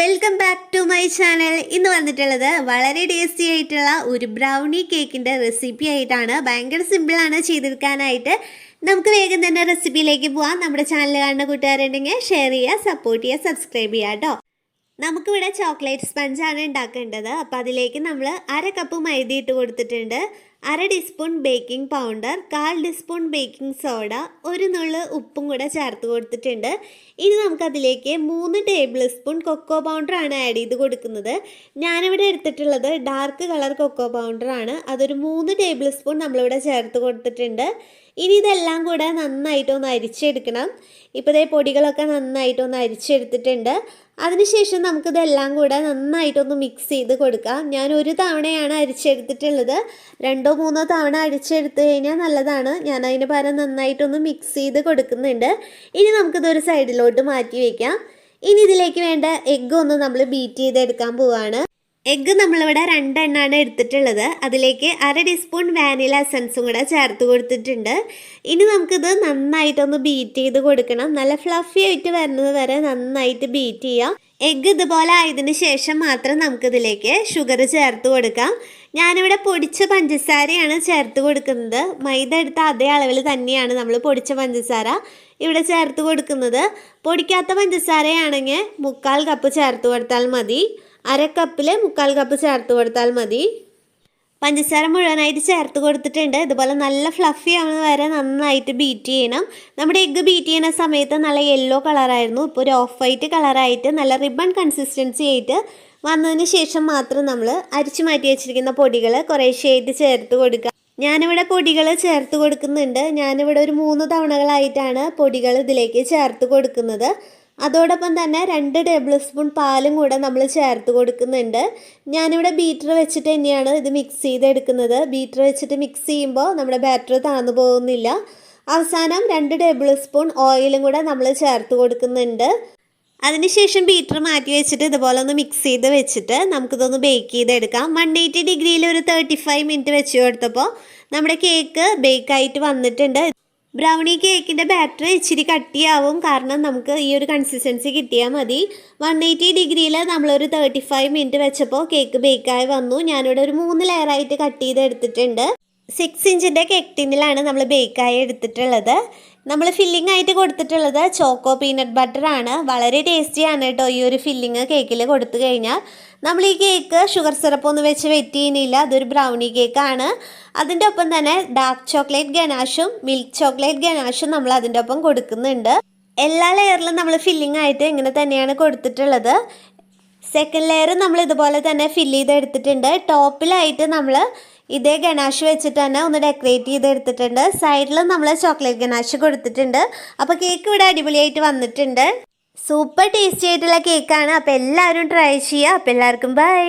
Welcome back to my channel ഇന്ന് വന്നിട്ടുള്ളത് വളരെ ടേസ്റ്റി ആയിട്ടുള്ള ഒരു ബ്രൗണി കേക്കിന്റെ റെസിപ്പി ആയിട്ടാണ്. ഭയങ്കര സിമ്പിളാണ് ചെയ്തെടുക്കാനായിട്ട്. നമുക്ക് വേഗം തന്നെ റെസിപ്പിയിലേക്ക് പോവാം. നമ്മുടെ ചാനൽ കാണുന്ന കൂട്ടുകാരുണ്ടെങ്കിൽ ഷെയർ ചെയ്യുക സപ്പോർട്ട് ചെയ്യുക സബ്സ്ക്രൈബ് ചെയ്യുക കേട്ടോ നമുക്കിവിടെ ചോക്ലേറ്റ് സ്പഞ്ചാണ് ഉണ്ടാക്കേണ്ടത്. അപ്പം അതിലേക്ക് നമ്മൾ അര കപ്പ് മൈദ ഇട്ട് കൊടുത്തിട്ടുണ്ട്. അര ടീസ്പൂൺ ബേക്കിംഗ് പൗഡർ കാൽ ടീസ്പൂൺ ബേക്കിംഗ് സോഡ ഒരു നുള്ള് ഉപ്പും കൂടെ ചേർത്ത് കൊടുത്തിട്ടുണ്ട്. ഇനി നമുക്കതിലേക്ക് മൂന്ന് ടേബിൾ സ്പൂൺ കൊക്കോ പൗഡറാണ് ആഡ് ചെയ്ത് കൊടുക്കുന്നത്. ഞാനിവിടെ എടുത്തിട്ടുള്ളത് ഡാർക്ക് കളർ കൊക്കോ പൗഡറാണ് അതൊരു മൂന്ന് ടേബിൾ സ്പൂൺ നമ്മളിവിടെ ചേർത്ത് കൊടുത്തിട്ടുണ്ട്. ഇനി ഇതെല്ലാം കൂടെ നന്നായിട്ടൊന്ന് അരിച്ചെടുക്കണം. ഇപ്പോൾ ഇതേ പൊടികളൊക്കെ നന്നായിട്ടൊന്ന് അരിച്ചെടുത്തിട്ടുണ്ട്. അതിനുശേഷം നമുക്കിതെല്ലാം കൂടെ നന്നായിട്ടൊന്ന് മിക്സ് ചെയ്ത് കൊടുക്കാം. ഞാൻ ഒരു തവണയാണ് അരിച്ചെടുത്തിട്ടുള്ളത്. രണ്ടോ മൂന്നോ തവണ അരിച്ചെടുത്ത് കഴിഞ്ഞാൽ നല്ലതാണ്. ഞാൻ അതിന് പകരം നന്നായിട്ടൊന്ന് മിക്സ് ചെയ്ത് കൊടുക്കുന്നുണ്ട്. ഇനി നമുക്കിതൊരു സൈഡിലോട്ട് മാറ്റി വയ്ക്കാം ഇനി ഇതിലേക്ക് വേണ്ട എഗ്ഗ് ഒന്ന് നമ്മൾ ബീറ്റ് ചെയ്തെടുക്കാൻ പോവാണ്. എഗ്ഗ് നമ്മളിവിടെ രണ്ടെണ്ണമാണ് എടുത്തിട്ടുള്ളത്. അതിലേക്ക് അര ടീസ്പൂൺ വാനില എസൻസും കൂടെ ചേർത്ത് കൊടുത്തിട്ടുണ്ട്. ഇനി നമുക്കിത് നന്നായിട്ടൊന്ന് ബീറ്റ് ചെയ്ത് കൊടുക്കണം. നല്ല ഫ്ലഫി ആയിട്ട് വരുന്നത് വരെ നന്നായിട്ട് ബീറ്റ് ചെയ്യാം. എഗ്ഗ് ഇതുപോലെ ആയതിന് ശേഷം മാത്രം നമുക്കിതിലേക്ക് ഷുഗർ ചേർത്ത് കൊടുക്കാം. ഞാനിവിടെ പൊടിച്ച പഞ്ചസാരയാണ് ചേർത്ത് കൊടുക്കുന്നത്. മൈദ എടുത്ത അതേ അളവിൽ തന്നെയാണ് നമ്മൾ പൊടിച്ച പഞ്ചസാര ഇവിടെ ചേർത്ത് കൊടുക്കുന്നത്. പൊടിക്കാത്ത പഞ്ചസാരയാണെങ്കിൽ മുക്കാൽ കപ്പ് ചേർത്ത് കൊടുത്താൽ മതി. അര കപ്പിൽ മുക്കാൽ കപ്പ് ചേർത്ത് കൊടുത്താൽ മതി. പഞ്ചസാര മുഴുവനായിട്ട് ചേർത്ത് കൊടുത്തിട്ടുണ്ട്. ഇതുപോലെ നല്ല ഫ്ലഫി ആവുന്ന വരെ നന്നായിട്ട് ബീറ്റ് ചെയ്യണം. നമ്മുടെ എഗ്ഗ് ബീറ്റ് ചെയ്യുന്ന സമയത്ത് നല്ല യെല്ലോ കളറായിരുന്നു ഇപ്പോൾ ഒരു ഓഫ് വൈറ്റ് കളറായിട്ട് നല്ല റിബൺ കൺസിസ്റ്റൻസി ആയിട്ട് വന്നതിന് ശേഷം മാത്രം നമ്മൾ അരിച്ചു മാറ്റി വെച്ചിരിക്കുന്ന പൊടികൾ കുറേശ്ശെയായിട്ട് ചേർത്ത് കൊടുക്കുക. ഞാനിവിടെ പൊടികൾ ചേർത്ത് കൊടുക്കുന്നുണ്ട്. ഞാനിവിടെ ഒരു മൂന്ന് തവണകളായിട്ടാണ് പൊടികൾ ഇതിലേക്ക് ചേർത്ത് കൊടുക്കുന്നത്. അതോടൊപ്പം തന്നെ രണ്ട് ടേബിൾ സ്പൂൺ പാലും കൂടെ നമ്മൾ ചേർത്ത് കൊടുക്കുന്നുണ്ട്. ഞാനിവിടെ ബീറ്റർ വെച്ചിട്ട് തന്നെയാണ് ഇത് മിക്സ് ചെയ്തെടുക്കുന്നത്. ബീറ്റർ വെച്ചിട്ട് മിക്സ് ചെയ്യുമ്പോൾ നമ്മുടെ ബാറ്റർ താന്നു പോകുന്നില്ല. അവസാനം രണ്ട് ടേബിൾ സ്പൂൺ ഓയിലും കൂടെ നമ്മൾ ചേർത്ത് കൊടുക്കുന്നുണ്ട്. അതിനുശേഷം ബീറ്റർ മാറ്റി വെച്ചിട്ട് ഇതുപോലെ ഒന്ന് മിക്സ് ചെയ്ത് വെച്ചിട്ട് നമുക്കിതൊന്ന് ബേക്ക് ചെയ്തെടുക്കാം. വൺ എയ്റ്റി ഡിഗ്രിയിൽ ഒരു തേർട്ടി ഫൈവ് മിനിറ്റ് വെച്ച് കൊടുത്തപ്പോൾ നമ്മുടെ കേക്ക് ബേക്കായിട്ട് വന്നിട്ടുണ്ട്. ബ്രൗണി കേക്കിന്റെ ബാറ്റർ ഇച്ചിരി കട്ടിയാവും. കാരണം നമുക്ക് ഈ ഒരു കൺസിസ്റ്റൻസി കിട്ടിയാൽ മതി. വൺ എയ്റ്റി ഡിഗ്രിയിൽ നമ്മളൊരു തേർട്ടി ഫൈവ് മിനിറ്റ് വെച്ചപ്പോൾ കേക്ക് ബേക്കായി വന്നു. ഞാനിവിടെ ഒരു മൂന്ന് ലെയറായിട്ട് കട്ട് ചെയ്ത് എടുത്തിട്ടുണ്ട് സിക്സ് ഇഞ്ചിന്റെ കേക്ക് ടിന്നിലാണ് നമ്മൾ ബേക്കായി എടുത്തിട്ടുള്ളത്. നമ്മൾ ഫില്ലിംഗ് ആയിട്ട് കൊടുത്തിട്ടുള്ളത് ചോക്കോ പീനട്ട് ബട്ടർ ആണ്. വളരെ ടേസ്റ്റിയാണ് കേട്ടോ ഈ ഒരു ഫില്ലിങ് കേക്കിൽ കൊടുത്തു കഴിഞ്ഞാൽ. നമ്മൾ ഈ കേക്ക് ഷുഗർ സിറപ്പൊന്നും വെച്ച് വെറ്റ് ചെയ്യുന്നില്ല. അതൊരു ബ്രൗണി കേക്കാണ് അതിന്റെ ഒപ്പം തന്നെ ഡാർക്ക് ചോക്ലേറ്റ് ഗനാഷും മിൽക്ക് ചോക്ലേറ്റ് ഗനാഷും നമ്മൾ അതിന്റെ ഒപ്പം കൊടുക്കുന്നുണ്ട്. എല്ലാ ലെയറിലും നമ്മൾ ഫില്ലിംഗ് ആയിട്ട് ഇങ്ങനെ തന്നെയാണ് കൊടുത്തിട്ടുള്ളത്. സെക്കൻഡ് ലെയർ നമ്മൾ ഇതുപോലെ തന്നെ ഫില്ല് ചെയ്തെടുത്തിട്ടുണ്ട്. ടോപ്പിലായിട്ട് നമ്മൾ ഇതേ ഗണാഷ് വെച്ചിട്ട് തന്നെ ഒന്ന് ഡെക്കറേറ്റ് ചെയ്തെടുത്തിട്ടുണ്ട്. സൈഡിൽ നമ്മൾ ചോക്ലേറ്റ് ഗണാഷ് കൊടുത്തിട്ടുണ്ട്. അപ്പോൾ കേക്ക് ഇവിടെ അടിപൊളിയായിട്ട് വന്നിട്ടുണ്ട്. സൂപ്പർ ടേസ്റ്റി ആയിട്ടുള്ള കേക്കാണ് അപ്പോൾ എല്ലാവരും ട്രൈ ചെയ്യുക. അപ്പോൾ എല്ലാവർക്കും ബൈ